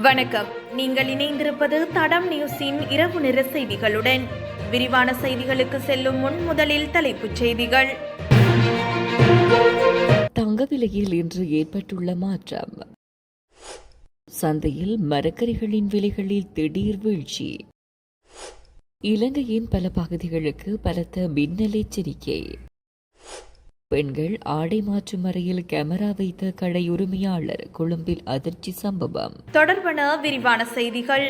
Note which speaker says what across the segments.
Speaker 1: வணக்கம். நீங்கள் இணைந்திருப்பது தடம் நியூஸின் இரவு நிற செய்திகளுடன். விரிவான செய்திகளுக்கு செல்லும் முன் முதலில் தலைப்புச் செய்திகள்.
Speaker 2: தங்க விலையில் இன்று ஏற்பட்டுள்ள மாற்றம். சந்தையில் மரக்கறிகளின் விலைகளில் திடீர் வீழ்ச்சி. இலங்கையின் பல பகுதிகளுக்கு பலத்த மின்னல் எச்சரிக்கை. பெண்கள் ஆடை மாற்றும் அறையில் கேமரா வைத்த கடை உரிமையாளர் கொழும்பில் அதிர்ச்சி சம்பவம்.
Speaker 1: தொடர்பான விரிவான செய்திகள்.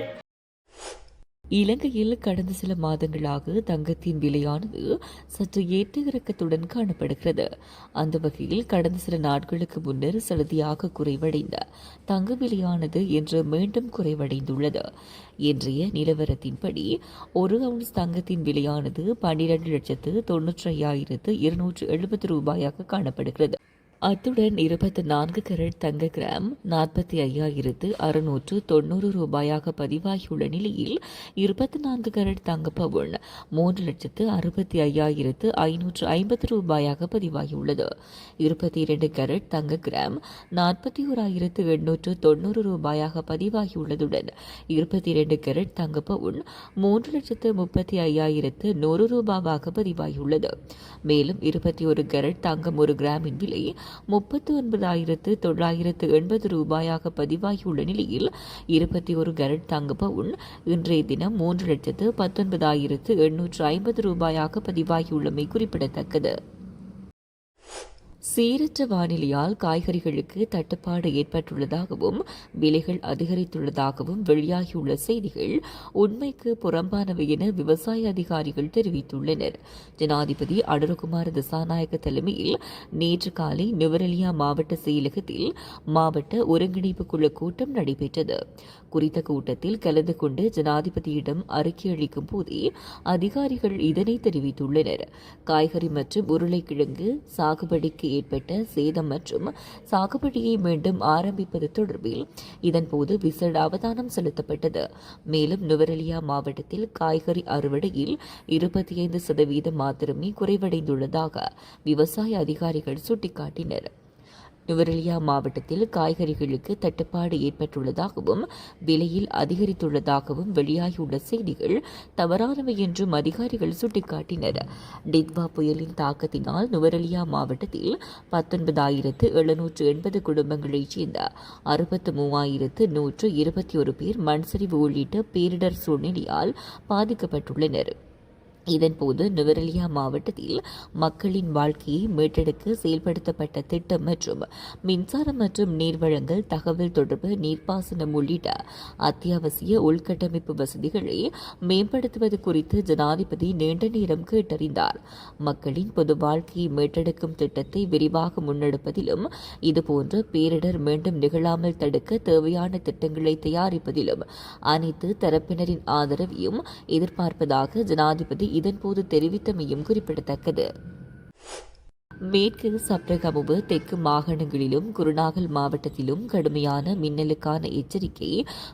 Speaker 2: இலங்கையில் கடந்த சில மாதங்களாக தங்கத்தின் விலையானது சற்று ஏற்ற இறக்கத்துடன் காணப்படுகிறது. அந்த வகையில் கடந்த சில நாட்களுக்கு முன்னர் சலுதியாக குறைவடைந்த தங்க விலையானது இன்று மீண்டும் குறைவடைந்துள்ளது. இன்றைய நிலவரத்தின்படி ஒரு அவுன்ஸ் தங்கத்தின் விலையானது பன்னிரண்டு லட்சத்து தொன்னூற்றி ஐயாயிரத்து இருநூற்று எழுபது ரூபாயாக காணப்படுகிறது. அத்துடன் இருபத்தி நான்கு கரட் தங்க கிராம் நாற்பத்தி ஐயாயிரத்து அறுநூற்று தொண்ணூறு ரூபாயாக பதிவாகியுள்ள நிலையில் இருபத்தி நான்கு கரட் தங்க பவுன் மூன்று லட்சத்து அறுபத்தி ஐயாயிரத்து ஐநூற்று ஐம்பது ரூபாயாக பதிவாகியுள்ளது. இருபத்தி இரண்டு கரட் தங்க கிராம் நாற்பத்தி ஓராயிரத்து எண்ணூற்று தொண்ணூறு ரூபாயாக பதிவாகியுள்ளதுடன் இருபத்தி இரண்டு கரட் தங்க பவுன் மூன்று லட்சத்து முப்பத்தி ஐயாயிரத்து நூறு ரூபாவாக பதிவாகியுள்ளது. மேலும் இருபத்தி ஒரு கரட் தங்கம் ஒரு கிராமின் விலை முப்பத்து ஒன்பதாயிரத்து தொள்ளாயிரத்து எண்பது ரூபாயாக பதிவாகியுள்ள நிலையில் இருபத்தி ஒரு கரட் தங்க பவுன் இன்றைய தினம் மூன்று லட்சத்து பத்தொன்பதாயிரத்து எண்ணூற்று ஐம்பது ரூபாயாக பதிவாகியுள்ளமை குறிப்பிடத்தக்கது. சீரற்ற வானிலையால் காய்கறிகளுக்கு தட்டுப்பாடு ஏற்பட்டுள்ளதாகவும் விலைகள் அதிகரித்துள்ளதாகவும் வெளியாகியுள்ள செய்திகள் உண்மைக்கு புறம்பானவை என விவசாய அதிகாரிகள் தெரிவித்துள்ளனர். ஜனாதிபதி அனுரகுமார் திசாநாயக்க தலைமையில் நேற்று காலை நுவரெலியா மாவட்ட செயலகத்தில் மாவட்ட ஒருங்கிணைப்பு குழு கூட்டம் நடைபெற்றது. குறித்த கூட்டத்தில் கலந்து கொண்டு ஜனாதிபதியிடம் அறிக்கை அளிக்கும் போதே அதிகாரிகள் இதனை தெரிவித்துள்ளனர். காய்கறி மற்றும் உருளைக்கிழங்கு சாகுபடிக்கு ஏற்பட்ட சேதம் மற்றும் சாகுபடியை மீண்டும் ஆரம்பிப்பது தொடர்பில் இதன்போது விசேட அவதானம் செலுத்தப்பட்டது. மேலும் நுவரெலியா மாவட்டத்தில் காய்கறி அறுவடையில் இருபத்தி ஐந்து சதவீதம் மாத்திரமே குறைவடைந்துள்ளதாக விவசாய அதிகாரிகள் சுட்டிக்காட்டினர். நுவரெலியா மாவட்டத்தில் காய்கறிகளுக்கு தட்டுப்பாடு ஏற்பட்டுள்ளதாகவும் விலையில் அதிகரித்துள்ளதாகவும் வெளியாகியுள்ள செய்திகள் தவறானவை என்றும் அதிகாரிகள் சுட்டிக்காட்டினர். டித்வா புயலின் தாக்கத்தினால் நுவரெலியா மாவட்டத்தில் பத்தொன்பதாயிரத்து எழுநூற்று எண்பது குடும்பங்களைச் சேர்ந்த அறுபத்து மூவாயிரத்து நூற்று இருபத்தி ஒரு பேர் மண்சரிவு உள்ளிட்ட பேரிடர் சூழ்நிலையால் பாதிக்கப்பட்டுள்ளனர். இதன்போது நுவரெலியா மாவட்டத்தில் மக்களின் வாழ்க்கையை மீட்டெடுக்க செயல்படுத்தப்பட்ட திட்டம் மற்றும் மின்சாரம் மற்றும் நீர் வழங்கல் தகவல் தொடர்பு நீர்ப்பாசனம் உள்ளிட்ட அத்தியாவசிய உள்கட்டமைப்பு வசதிகளை மேம்படுத்துவது குறித்து ஜனாதிபதி நீண்ட நேரம் கேட்டறிந்தார். மக்களின் பொது வாழ்க்கையை மீட்டெடுக்கும் திட்டத்தை விரிவாக முன்னெடுப்பதிலும் இதுபோன்ற பேரிடர் மீண்டும் நிகழாமல் தடுக்க தேவையான திட்டங்களை தயாரிப்பதிலும் அனைத்து தரப்பினரின் ஆதரவையும் எதிர்பார்ப்பதாக ஜனாதிபதி இதன்போது தெரிவித்தமையும் குறிப்பிடத்தக்கது. மேற்கு சப்ரகமுவு தெற்கு மாகாணங்களிலும் குருநாகல் மாவட்டத்திலும் கடுமையான மின்னலுக்கான எச்சரிக்கை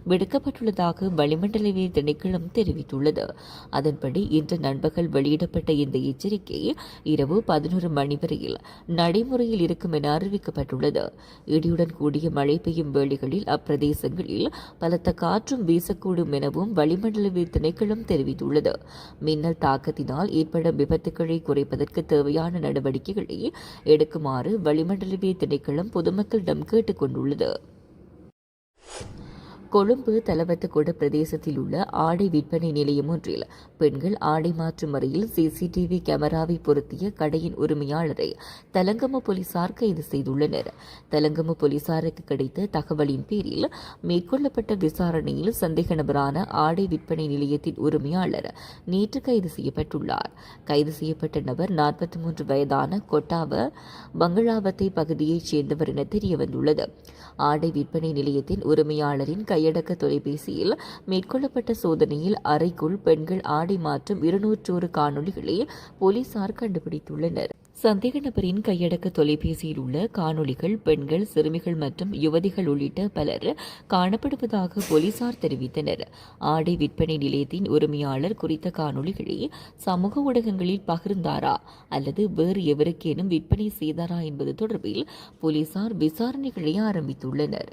Speaker 2: விடுக்கப்பட்டுள்ளதாக வளிமண்டலவிய திணைக்களம் தெரிவித்துள்ளது. அதன்படி இன்று நண்பகல் வெளியிடப்பட்ட இந்த எச்சரிக்கை இரவு பதினோரு மணி வரையில் நடைமுறையில் இருக்கும் என அறிவிக்கப்பட்டுள்ளது. இடியுடன் கூடிய மழை பெய்யும் வேளைகளில் அப்பிரதேசங்களில் பலத்த காற்றும் வீசக்கூடும் எனவும் வளிமண்டலவிய திணைக்களம் தெரிவித்துள்ளது. மின்னல் தாக்கத்தினால் ஏற்படும் விபத்துக்களை குறைப்பதற்கு தேவையான நடவடிக்கைகளை எடுக்குமாறு வளிமண்டலவிய திணைக்களம் பொதுமக்களிடம் கேட்டுக் கொண்டுள்ளது கொழும்பு தலவத்தகொட பிரதேசத்தில் உள்ள ஆடை விற்பனை நிலையம் ஒன்றில் பெண்கள் ஆடை மாற்றும் முறையில் சிசிடிவி கேமராவை பொருத்திய கடையின் உரிமையாளரை தலங்கம போலீசார் கைது செய்துள்ளனர். தலங்கம போலீசாருக்கு கிடைத்த தகவலின் பேரில் மேற்கொள்ளப்பட்ட விசாரணையில் சந்தேக நபரான ஆடை விற்பனை நிலையத்தின் உரிமையாளர் நேற்று கைது செய்யப்பட்டுள்ளார். கைது செய்யப்பட்ட நபர் நாற்பத்தி மூன்று வயதான கொட்டாவ பங்களாவத்தை பகுதியைச் சேர்ந்தவர் என தெரியவந்துள்ளது. ஆடை விற்பனை நிலையத்தின் உரிமையாளரின் கையடக்க தொலைபேசியில் மேற்கொள்ளப்பட்ட சோதனையில் அறைக்குள் பெண்கள் ஆடை மாற்றும் இருநூற்றோரு காணொலிகளை போலீசார் கண்டுபிடித்துள்ளனர். சந்தேக நபரின் கையடக்க தொலைபேசியில் உள்ள காணொளிகள் பெண்கள் சிறுமிகள் மற்றும் யுவதிகள் உள்ளிட்ட பலர் காணப்படுவதாக போலீசார் தெரிவித்தனர். ஆடை விற்பனை நிலையத்தின் உரிமையாளர் குறித்த காணொலிகளை சமூக ஊடகங்களில் பகிர்ந்தாரா அல்லது வேறு எவருக்கேனும் விற்பனை செய்தாரா என்பது தொடர்பில் போலீசார் விசாரணைகளை ஆரம்பித்துள்ளனர்.